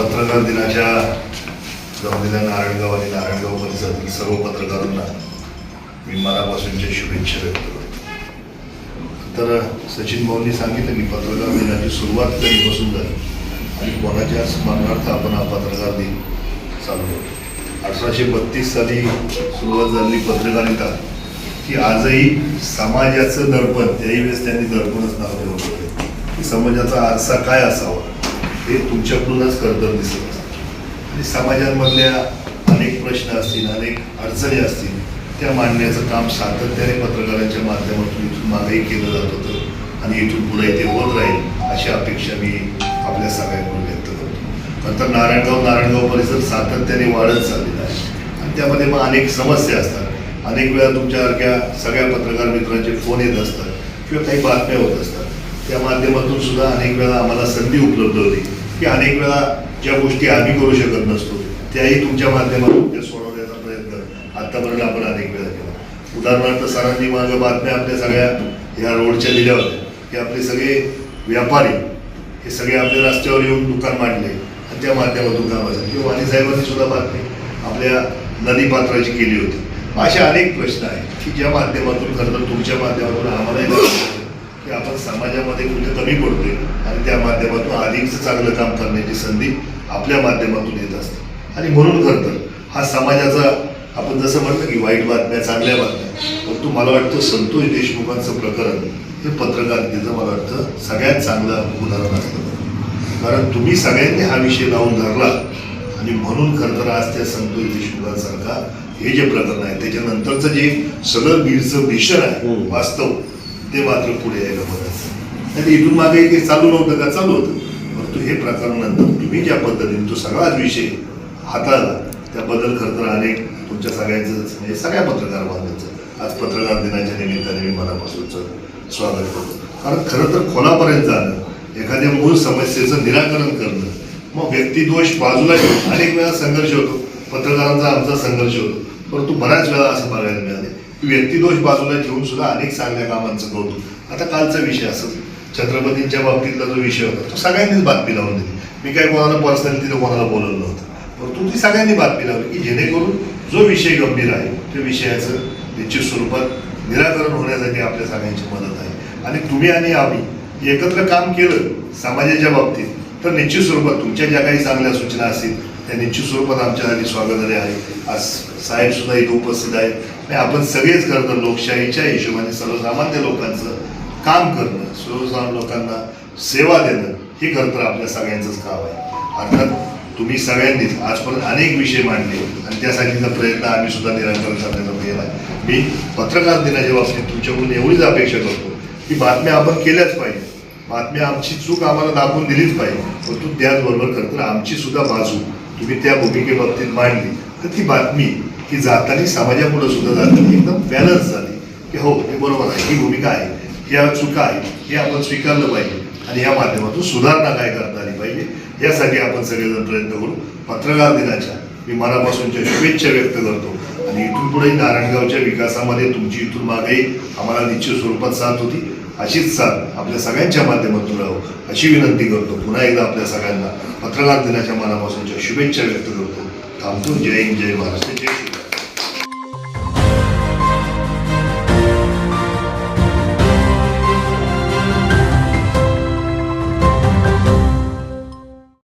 पत्रकार दिनाच्या जमलेल्या नारायणगाव आणि नारायणगाव परिसरातील सर्व पत्रकारांना मी मनापासूनच्या शुभेच्छा व्यक्त करतो. तर सचिन भाऊंनी सांगितलं की पत्रकार दिनाची सुरुवात कधीपासून झाली आणि कोणाच्या स्मरणार्थ आपण हा पत्रकार दिन चालू करतो. अठराशे बत्तीस साली सुरुवात झालेली पत्रकारिता की आजही समाजाचं दर्पण त्याही वेळेस त्यांनी दर्पणच नाव ठेवलं होतं की समाजाचा आरसा काय असावा? हे तुमच्याकडूनच खरं दिसत असतं. आणि समाजांमधल्या अनेक प्रश्न असतील अनेक अडचणी असतील त्या मांडण्याचं काम सातत्याने पत्रकारांच्या माध्यमातून इथून मागही केलं जात होतं आणि इथून पुढे ते होत राहील अशी अपेक्षा मी आपल्या सगळ्यांकडून व्यक्त करतो. नंतर नारायणगाव नारायणगाव परिसर सातत्याने वाढत चाललेला आहे. आणि त्यामध्ये मग अनेक समस्या असतात. अनेक वेळा तुमच्यासारख्या सगळ्या पत्रकार मित्रांचे फोन येत असतात किंवा काही बातम्या होत असतात. त्या माध्यमातून सुद्धा अनेक वेळा आम्हाला संधी उपलब्ध होती. की अनेक वेळा ज्या गोष्टी आम्ही करू शकत नसतो त्याही तुमच्या माध्यमातून त्या सोडवण्याचा प्रयत्न आतापर्यंत आपण अनेक वेळा केला. उदाहरणार्थ सरांनी मागं बातम्या आपल्या सगळ्या ह्या रोडच्या दिल्या होत्या. की आपले सगळे व्यापारी हे सगळे आपल्या रस्त्यावर येऊन दुकान मांडले आणि त्या माध्यमातून कामाचं किंवा वाणी साहेबांनी सुद्धा बातमी आपल्या नदी पात्राची केली होती. असे अनेक प्रश्न आहेत की ज्या माध्यमातून खरं तर तुमच्या माध्यमातून आम्हालाही की आपण समाजामध्ये कुठे कमी पडतोय आणि त्या माध्यमातून अधिकचं चांगलं काम करण्याची संधी आपल्या माध्यमातून येत असते. आणि म्हणून खरं तर हा समाजाचा आपण जसं म्हटलं की वाईट बातम्या चांगल्या बातम्या परंतु मला वाटतं संतोष देशमुखांचं प्रकरण हे पत्रकारितेचं मला वाटतं सगळ्यात चांगलं उदाहरण असतं. कारण तुम्ही सगळ्यांनी हा विषय लावून धरला आणि म्हणून खरं तर आज त्या संतोष देशमुखांसारखा हे जे प्रकरण आहे त्याच्यानंतरचं जे सगळं बीडचं भीषण आहे. वास्तव ते मात्र पुढे यायला बरं आणि इथून मागे ते चालू नव्हतं का? चालू होतं. परंतु हे प्रकार नंतर तुम्ही ज्या पद्धतीने तो सगळाच विषय हाताळला त्याबद्दल खरं तर अनेक तुमच्या सगळ्यांचं म्हणजे सगळ्या पत्रकार बांधवांचं. आज पत्रकार दिनाच्या निमित्ताने मी मनापासूनचं स्वागत करतो. कारण खरं तर खोलापर्यंत जाणं एखाद्या मूळ समस्येचं निराकरण करणं मग व्यक्तिदोष बाजूला ठेवून अनेक वेळा संघर्ष होतो. पत्रकारांचा आमचा संघर्ष होतो. परंतु बऱ्याच वेळा असं बघायला मिळाले. व्यक्तिदोष बाजूला ठेवून सुद्धा अनेक चांगल्या कामांचं कौतुक. आता कालचा विषय असं छत्रपतींच्या बाबतीतला जो विषय होता तो सगळ्यांनीच बातमी लावून दिली. मी काय कोणाला पर्सनली तिथं कोणाला बोलवलं नव्हतं. परंतु ती सगळ्यांनी बातमी लावली की जेणेकरून जो विषय गंभीर आहे त्या विषयाचं निश्चित स्वरूपात निराकरण होण्यासाठी आपल्या सगळ्यांची मदत आहे. आणि तुम्ही आणि आम्ही एकत्र काम केलं समाजाच्या बाबतीत तर निश्चित स्वरूपात तुमच्या ज्या काही चांगल्या सूचना असतील त्या निश्चित स्वरूपात आमच्यासाठी स्वागताने आहे. आज साहेबसुद्धा इथं उपस्थित आहेत. आणि आपण सगळेच करतो लोकशाहीच्या हिशोबाने सर्वसामान्य लोकांचं काम करणं सर्वसामान्य लोकांना सेवा देणं हे खरं तर आपल्या सगळ्यांचंच काम आहे. अर्थात तुम्ही सगळ्यांनीच आजपर्यंत अनेक विषय मांडले आणि त्यासाठीचा प्रयत्न आम्ही सुद्धा निरंतर करण्याचा केला आहे. मी पत्रकार दिनाच्या बाबतीत तुमच्याकडून एवढीच अपेक्षा करतो की बातम्या आपण केल्याच पाहिजे. बातम्या आमची चूक आम्हाला दाखवून दिलीच पाहिजे. परंतु त्याचबरोबर खरं तर आमची सुद्धा बाजू तुम्ही त्या भूमिकेबाबतीत मांडली. तर ती बातमी ही जाताना समाजापुढे सुद्धा जाताना एकदम बॅलन्स झाली. की हो हे बरोबर आहे ही भूमिका आहे या चुका आहे हे आपण स्वीकारलं पाहिजे आणि या माध्यमातून सुधारणा काय करता आली पाहिजे यासाठी आपण सगळेजण प्रयत्न करू. पत्रकार दिनाच्या मी मनापासूनच्या शुभेच्छा व्यक्त करतो. आणि इथून पुढे नारायणगावच्या विकासामध्ये तुमची इथून मागे आम्हाला निश्चित स्वरूपात साथ होती. अशीच साथ आपल्या सगळ्यांच्या माध्यमातून राहू. अशी विनंती करतो. पुन्हा एकदा आपल्या सगळ्यांना पत्रकार दिनाच्या मनापासूनच्या शुभेच्छा व्यक्त करतो. थांबतो. जय हिंद जय महाराष्ट्र. जय श्री